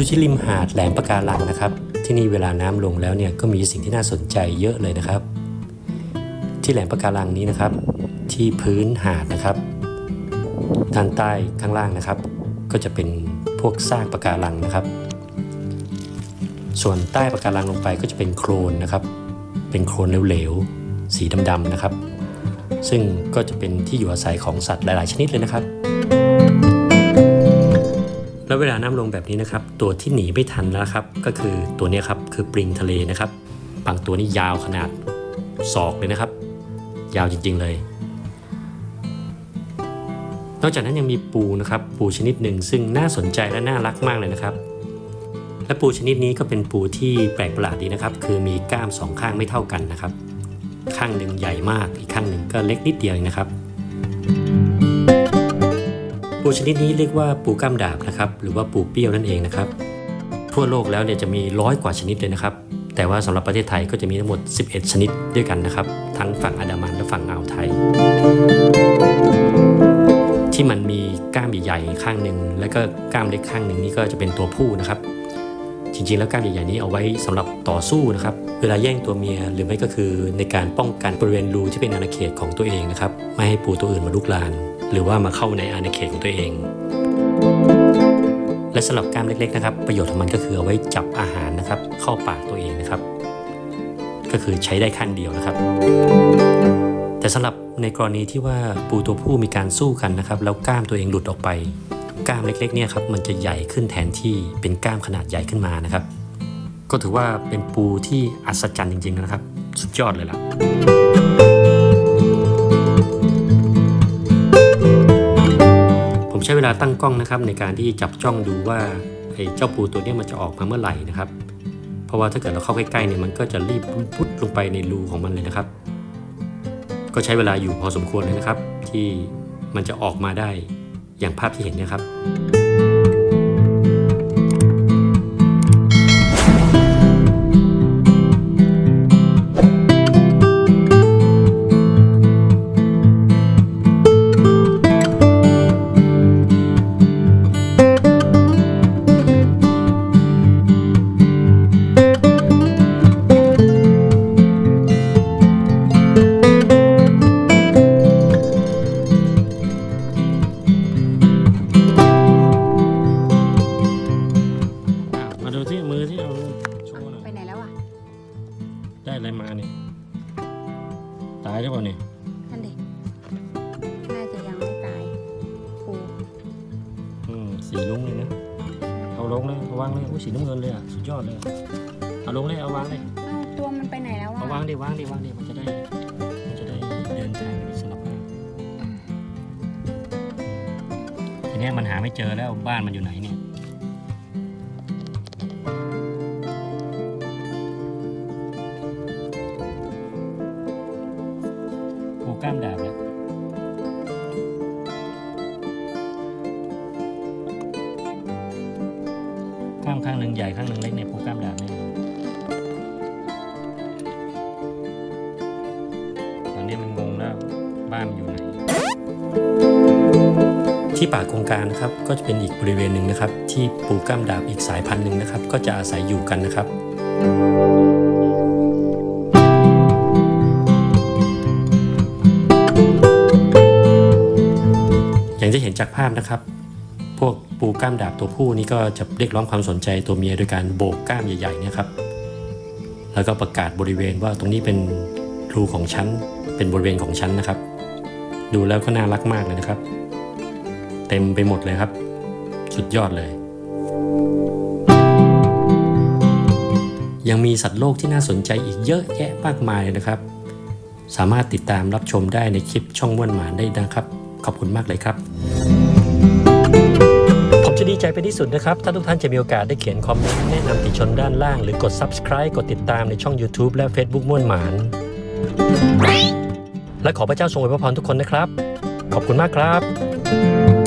อยู่ที่ริมหาดแหลมปะการังนะครับ ที่นี่เวลาน้ำลงแล้วเนี่ยก็มีสิ่งที่น่าสนใจเยอะเลยนะครับ ที่แหลมปะการังนี้นะครับ ที่พื้นหาดนะครับด้านใต้ข้างล่างนะครับ ก็จะเป็นพวกซากปะการังนะครับ ส่วนใต้ปะการังลงไปก็จะเป็นโคลนนะครับ เป็นโคลนเหลวๆสีดำๆนะครับ ซึ่งก็จะเป็นที่อยู่อาศัยของสัตว์หลาย ๆ ชนิดเลยนะครับ แล้วเวลาน้ำลงแบบนี้นะครับ ตัวที่หนีไม่ทันแล้วครับ ก็คือตัวนี้ครับคือปลิงทะเลนะครับบางตัวนี่ยาวขนาดศอกเลยนะครับ ยาวจริงๆเลย นอกจากนั้นยังมีปูนะครับ ปูชนิดหนึ่งซึ่งน่าสนใจและน่ารักมากเลยนะครับ และปูชนิดนี้ก็เป็นปูที่แปลกประหลาดดีนะครับ คือมีกล้ามสองข้างไม่เท่ากันนะครับ ข้างหนึ่งใหญ่มากอีกข้างหนึ่งก็เล็กนิดเดียวนะครับ ปูชนิดนี้เรียกว่าปูกล้ามดาบนะครับหรือว่าปูเปี้ยวนั่นเองนะครับทั่วโลกแล้วเนี่ยจะมีร้อยกว่าชนิดเลยนะครับ แต่ว่าสำหรับประเทศไทยก็จะมีทั้งหมด 11 ชนิดด้วยกันนะครับ ทั้งฝั่งอันดามันและฝั่งอ่าวไทย ที่มันมีกล้ามใหญ่ๆข้างหนึ่งแล้วก็กล้ามเล็กข้างหนึ่งนี่ก็จะเป็นตัวผู้นะครับ จริงๆ แล้วกล้ามใหญ่ๆนี้เอาไว้สำหรับต่อสู้นะครับเวลาแย่งตัวเมียหรือไม่ก็คือในการป้องกันบริเวณรูที่เป็นอาณาเขตของตัวเองนะครับไม่ให้ปูตัวอื่นมาลุกลาน หรือว่ามาเข้าในอาณาเขตของตัวเอง และสำหรับกล้ามเล็กๆนะครับ ประโยชน์ของมันก็คือเอาไว้จับอาหารนะครับ เข้าปากตัวเองนะครับ ก็คือใช้ได้ข้างเดียวนะครับ แต่สำหรับในกรณีที่ว่าปูตัวผู้มีการสู้กันนะครับ แล้วกล้ามตัวเองหลุดออกไปกล้ามเล็กๆเนี่ยครับมันจะใหญ่ขึ้นแทนที่เป็นกล้ามขนาดใหญ่ขึ้นมานะครับ ก็ถือว่าเป็นปูที่อัศจรรย์จริง ๆ นะครับ สุดยอดเลยล่ะ ช้เวลาตั้งกล้องนะครับในการที่จับจ้องดูว่าไอ้เจ้าปูตัวนี้มันจะออกมาเมื่อไหร่นะครับ เพราะว่าถ้าเกิดเราเข้าใกล้ๆเนี่ยมันก็จะรีบพุดลงไปในรูของมันเลยนะครับ ก็ใช้เวลาอยู่พอสมควรเลยนะครับ ที่มันจะออกมาได้อย่างภาพที่เห็นเนี่ยครับายหรือเปล่าเนี่ยนั่นเด็กน่าจะยังไม่ตายปูอืมสีลุ้งเลยนะ เอาลงเลยเอาวางเลยโอ้ยสีน้ำเงินเลยอะสุดยอดเลยอะเอาลงเลยเอาวางเลยอ้าวตัวมันไปไหนแล้วเอาอะวางดิวางดิวางดิมันจะได้มันจะได้เดินทางอิสระภาพทีเนี้ยมันหาไม่เจอแล้วบ้านมันอยู่ไหนเนี่ย กล้ามดาบเนี่ยกล้ามข้างหนึ่งใหญ่ข้างหนึ่งเล็กเนี่ยปูกล้ามดาบเนี่ยตอนนี้มันงงแล้วบ้านมันอยู่ไหน ที่ป่าโครงการนะครับก็จะเป็นอีกบริเวณหนึ่งนะครับ ที่ปูก้ามดาบอีกสายพันธุ์หนึ่งนะครับ ก็จะอาศัยอยู่กันนะครับ อย่างที่เห็นจากภาพนะครับ พวกปูกล้ามดาบตัวผู้นี่ก็จะเรียกร้องความสนใจตัวเมียโดยการโบกกล้ามใหญ่ๆเนี่ยครับ แล้วก็ประกาศบริเวณว่าตรงนี้เป็นรูของฉันเป็นบริเวณของฉันนะครับ ดูแล้วก็น่ารักมากเลยนะครับ เต็มไปหมดเลยครับ สุดยอดเลย ยังมีสัตว์โลกที่น่าสนใจอีกเยอะแยะมากมายเลยนะครับ สามารถติดตามรับชมได้ในคลิปช่องม่วนหมานได้นะครับ ขอบคุณมากเลยครับ ผมจะดีใจเป็นที่สุดนะครับ ถ้าทุกท่านจะมีโอกาสได้เขียนคอมเมนต์แนะนำติชนด้านล่าง หรือกด subscribe กดติดตามในช่อง YouTube และ Facebook ม่วนหมาน และขอพระเจ้าทรงอวยพรทุกคนนะครับ ขอบคุณมากครับ